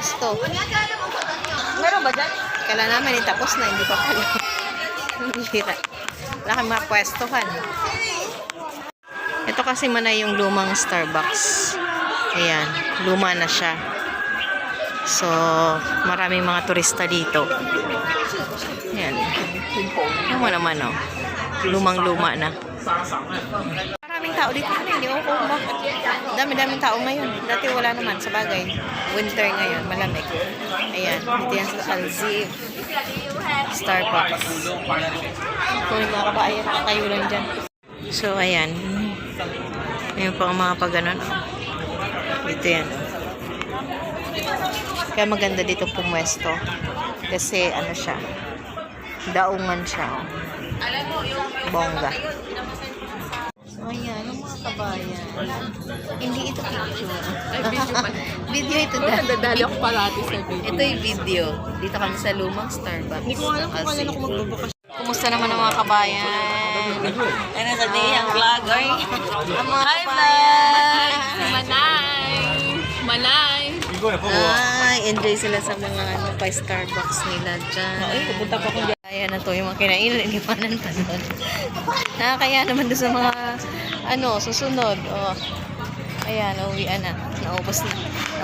pwesto. Meron ba dyan? Kailan namin eh, tapos na, hindi pa pala. Ang Hira. Wala kang mapwestohan. Ito kasi man na yung lumang Starbucks. Ayan, luma na siya. So, maraming mga turista dito. Ayan. Ano naman, oh. Lumang-luma na. Maraming tao dito. Ano, hindi ko kung bakit. Dami-daming tao ngayon. Dati wala naman, sa bagay. Winter ngayon, malamig. Ayan, dito yan sa Alzib. Starbucks. Kung mga kabayan, nakatayo lang dyan. So, ayan. Ayan po ang mga pag-ganon. Dito yan. Kaya maganda dito pumwesto. Kasi ano siya, daungan siya. Bongga. Ayan, ang mga kabayan. Hindi ito picture. Ay, video pa. video ito dahil. nadadali ako parati sa video. Ito yung video. Dito kami sa lumang Starbucks. Hindi ko alam kung kailan ako magbubukas. Kumusta naman ang mga kabayan? Ano sa day ang vlogger? Ang mga Hi, kabayan! Manay! Manay! Ay, enjoy sila sa mga ano pa Starbucks nila dyan. Ay, pupunta pa akong Kaya na to, yung mga kinainan, iniwanan pa doon. Nakakaya naman doon sa mga, ano, susunod. Oh. Ayan, uwian na. Naubos na.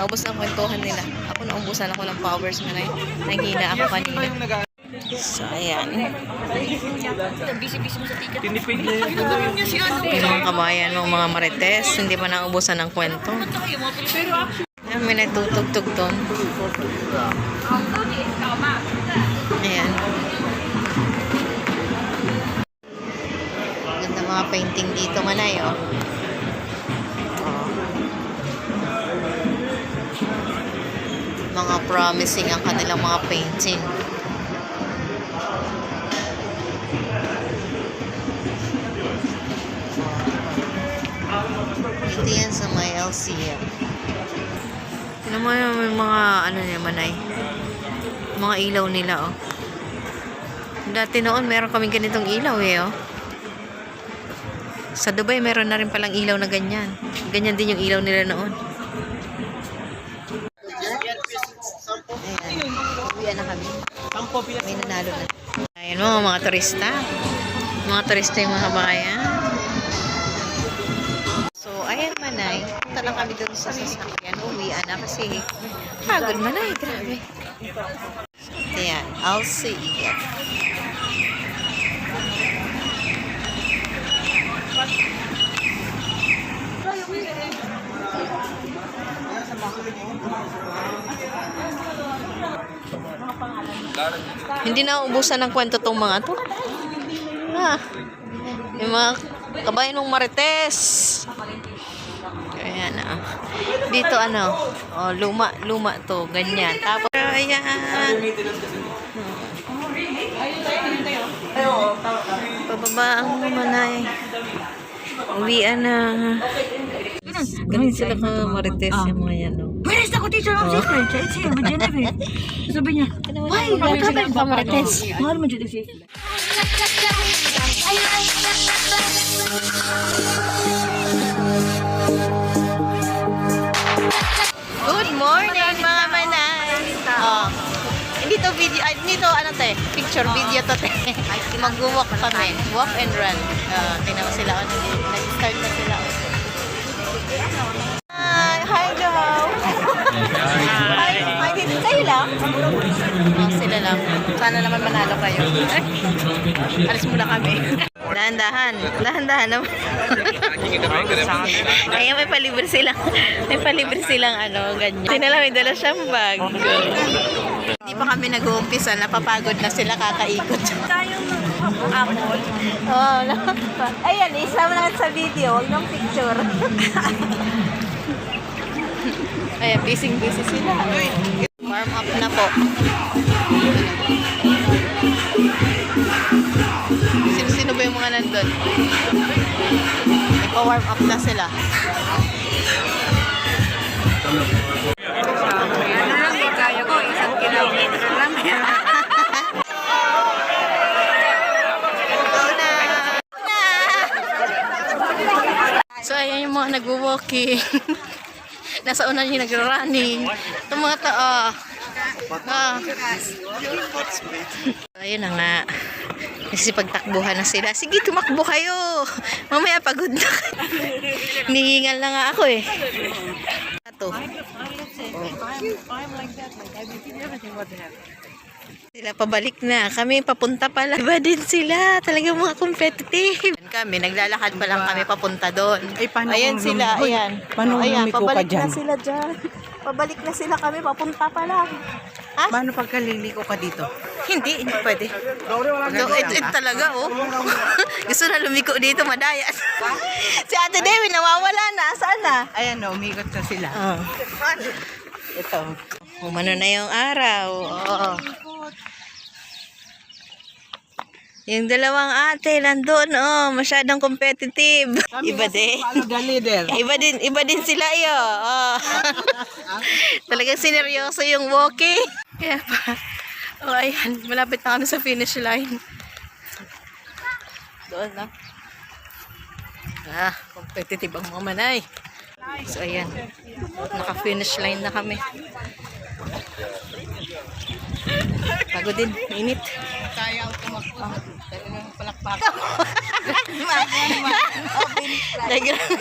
Naubos na ang kwentuhan nila. Ako naubusan ako ng powers mo na Nahina ako kanina. So, ayan. Busy-busy mo sa ticket. Tinipid yung Yung mga kabayan, mga mga marites, hindi pa naubusan ng kwento. Ayan, may nagtutugtog doon. Ayan. Painting dito, manay, oh. Oh. Mga promising ang kanilang mga painting. Ito yan sa may LCM. Tignan mo yung mga ano niya manay. Mga ilaw nila oh. Dati noon meron kaming ganitong ilaw eh oh. Sa Dubai meron na rin palang ilaw na ganyan. Ganyan din yung ilaw nila noon. Ayan. Uwian na kami. May nanalo na. Ayan mo mga turista. Mga turista yung mga bayan. So, ayan manay. Punta lang kami doon sa sasakyan. Uwian na kasi pagod manay. Grabe. Ayan. I'll see you. Hindi na ubusan ng kwento tong mga to. Ah, yung mga kabayan ng Marites. Ayan ah. Dito ano, oh, luma, luma to, ganyan. Tapos, ayan. Pababa ang manay. Uwian na. Ganun sila ka Marites yung mga yan. No? Where is the teacher of secret? It's here with Genevieve. Sabi niya, why? What happened pa Marites? Mahal mo Genevieve. Good video, ay, hindi to ano te, picture video to te. Mag-walk kami. Walk and run. Uh, tingnan mo sila, oh, nag- nag-start na sila. Hi, hi Joe. hi, hi, dito kayo lang? Oh, sila lang. Sana naman manalo kayo. Eh, alis muna kami. Dahan-dahan. Dahan-dahan naman. Ay, may palibre silang, may palibre silang ano, ganyan. Tinala, may dala siyang bag. Hindi pa kami nag-uumpisa, napapagod na sila kakaikot. Tayong apple. Oo, oh, Ayan, isama na sa video, huwag ng picture. Ayan, busy-busy sila. Warm up na po. Sino-sino ba yung mga nandun? Ipa-warm up na sila. Ano lang di kaya ko, isang kilometer lang. Mga nagwo-walking. Nasa una yung nagra-running. Itong mga to, oh. Ah. Ayun na nga. Nagsipagtakbuhan na sila. Sige, tumakbo kayo. Mamaya pagod na kayo. Nihingal na nga ako eh. Ito. Sila pabalik na. Kami papunta pala. Iba din sila. Talagang mga competitive. Kami, naglalakad pa lang kami papunta doon. Eh, paano Ayan sila, lumi- ayan. paano kung ayan, pabalik dyan? na sila dyan. Pabalik na sila kami, papunta pa lang. Ha? Paano pagka liliko ka dito? Hindi, hindi pwede. No, it, it talaga, oh. Gusto na lumiko dito, madaya. si Ate Dewi, nawawala na. Saan na? Ayan na, umikot na sila. Oh. Ito. Umano na yung araw. Oo. Yung dalawang ate, nandun, oh. Masyadong competitive. Iba din. Iba din, iba din sila yo. Oh. Talagang sineryoso yung walking. Kaya pa. Oh, ayan. Malapit na kami sa finish line. Doon na. Ah, competitive ang mga manay. So, ayan. Naka-finish line na kami. Pagod din. Init. Kaya ako tumakbo. Talagang palakpak. The, grand,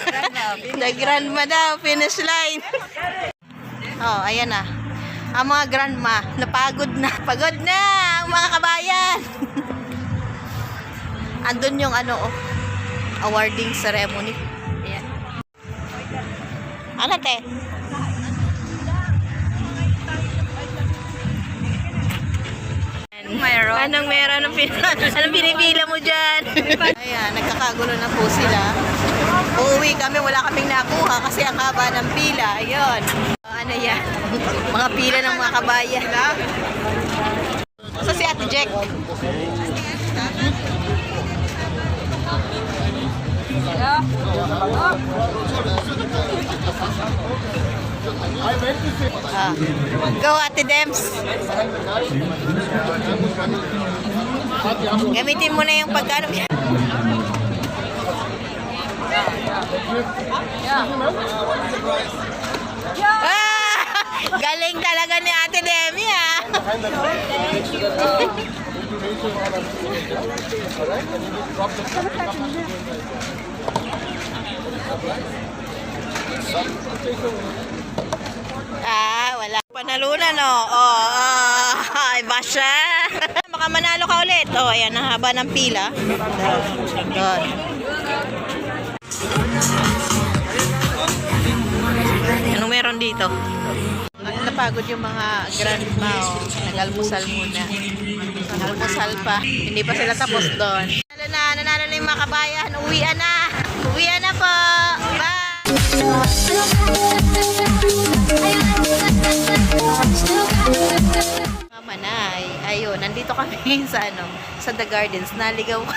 the grandma daw, finish line. Oh, ayan na. Ang mga grandma, napagod na. Pagod na, ang mga kabayan. Andun yung ano, oh, awarding ceremony. Ayan. Ano, te? Anong meron? Anong, pin anong pinipila mo dyan? Ayan, nagkakagulo na po sila. Uuwi kami, wala kaming nakuha kasi ang haba ng pila. Ayun. Ano yan? Mga pila ng mga kabayan. So si Ate Jack. Ah. Go Ate Dems. Gamitin mo na yung pagkano. Ah! Galing talaga ni Ate Demi ah. Ah, wala. Panalunan, oh. Oh, oh. Ay, basha. Baka manalo ka ulit. Oh, ayan, ang haba ng pila. Doon. Doon. Anong meron dito? Napagod yung mga grandma, oh. Nag-almusal muna. Nag-almusal pa. Hindi pa sila tapos doon. Nanalo na, nanalo na yung mga kabayan. Uwian na. Uwian na po. Bye. Mga manay, ayun, nandito kami sa ano, sa The Gardens, naligaw ko.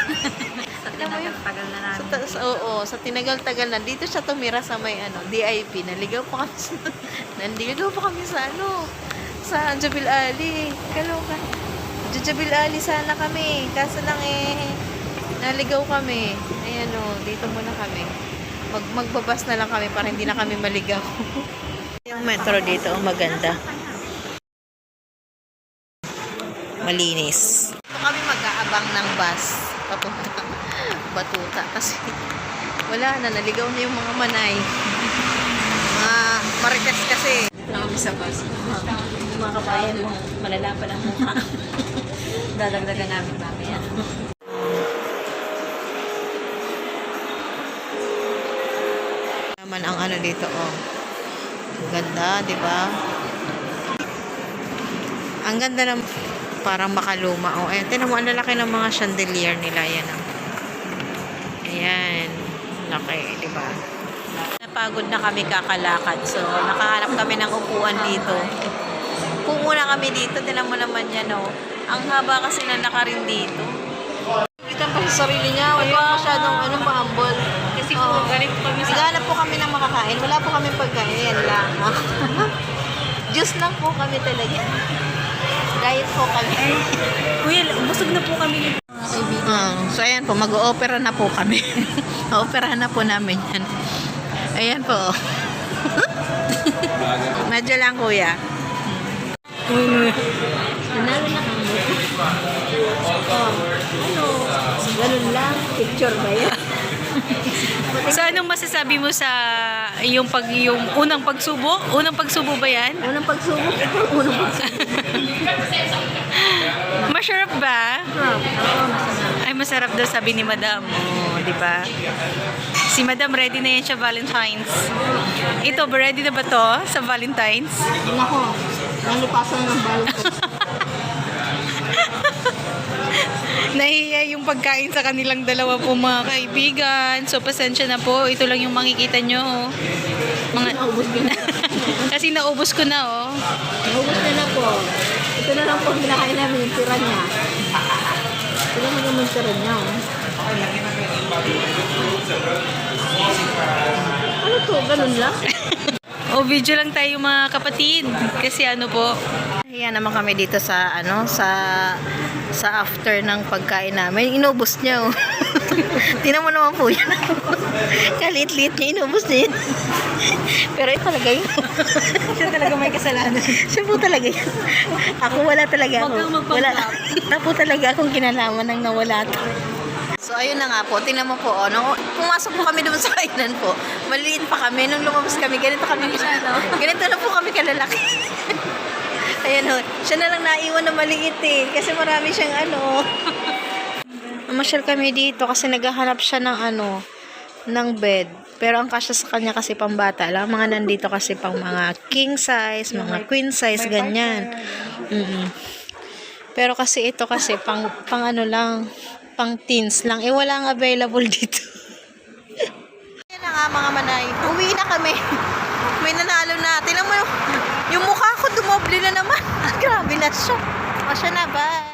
sa tinagal-tagal na namin. Sa, sa, oo, sa tinagal-tagal na, dito siya tumira sa may ano, DIP, naligaw pa kami sa, nandito pa kami sa ano, sa Jabil Ali, kaloka. Jabil Ali sana kami, kaso lang eh, naligaw kami. Ayan o, dito muna kami. Mag magbabas na lang kami para hindi na kami maligaw. Yung metro dito, oh, maganda. Malinis. Ito kami mag-aabang ng bus papunta Batuta kasi wala na, naligaw na yung mga manay. Mga marites kasi. Na kami sa bus. Mga kabayan mo, malala pa ng mukha. Dadagdagan namin mamaya. naman ang ano dito oh. Ganda, 'di ba? Ang ganda ng parang makaluma. Oh, ayan, tinan mo ang lalaki ng mga chandelier nila yan. Oh. Ayan, laki, 'di ba? Napagod na kami kakalakad. So, nakahanap kami ng upuan dito. Upo muna kami dito. Tinan mo naman yan, oh. Ang haba kasi na nakarin dito. Kita pa sa sarili niya. Huwag pa masyadong ano, mahambol. Kasi Oo. ganito kami sa... Naghanap po kami ng makakain. Wala po kami pagkain. Yan lang. Juice lang po kami talaga. Diet po kami. Kuya, busog na po kami. Ah, so ayan po, mag-o-opera na po kami. O-opera na po namin yan. Ayan po. Medyo lang, kuya. Nanalo na. Oh, ano? Ganun lang. Picture ba yan? So, anong masasabi mo sa yung pag yung unang pagsubo? Unang pagsubo ba yan? Unang pagsubok. Ito, unang pagsubok. Masarap ba? Masarap. Ay, masarap daw sabi ni Madam. Oh, di ba? Si Madam ready na yan siya Valentine's. Ito, ready na ba to sa Valentine's? Nako, nalipasan ng balot. Nahiya yung pagkain sa kanilang dalawa po mga kaibigan. So, pasensya na po. Ito lang yung makikita nyo. oh. Mga... Kasi naubos ko na, oh. Naubos na na po. Ito na lang po ang kinakain namin, yung tira niya. Ito lang yung tira niya. oh. Ano to? Ganun lang? O, video lang tayo mga kapatid. Kasi ano po. Ayan naman kami dito sa, ano, sa, sa after ng pagkain namin. Inubos niya, oh. Tinan mo naman po yan. Kalit-lit niya, inubos niya yun. Pero ito talaga yun. Siya talaga may kasalanan. Siya po talaga yun. Ako wala talaga ako. Wala, wala po talaga akong kinalaman ng nawala to. So, ayun na nga po. Tingnan mo po, oh. Nung pumasok po kami doon sa kainan po, maliit pa kami. Nung lumabas kami, ganito kami. Ganito na po kami kalalaki. Ayan o. Siya na lang naiwan na maliit eh. Kasi marami siyang ano. Namasyal kami dito kasi naghahanap siya ng ano, ng bed. Pero ang kasya sa kanya kasi pambata lang. Mga nandito kasi pang mga king size, mga queen size, ganyan. mm Pero kasi ito kasi pang, pang ano lang, pang teens lang. Eh, wala nga available dito. Yan nga mga manay. Uwi na kami. May nanalo na. Tingnan mo yung, yung mukha ko dumoble na naman. Grabe na siya. O siya na, bye.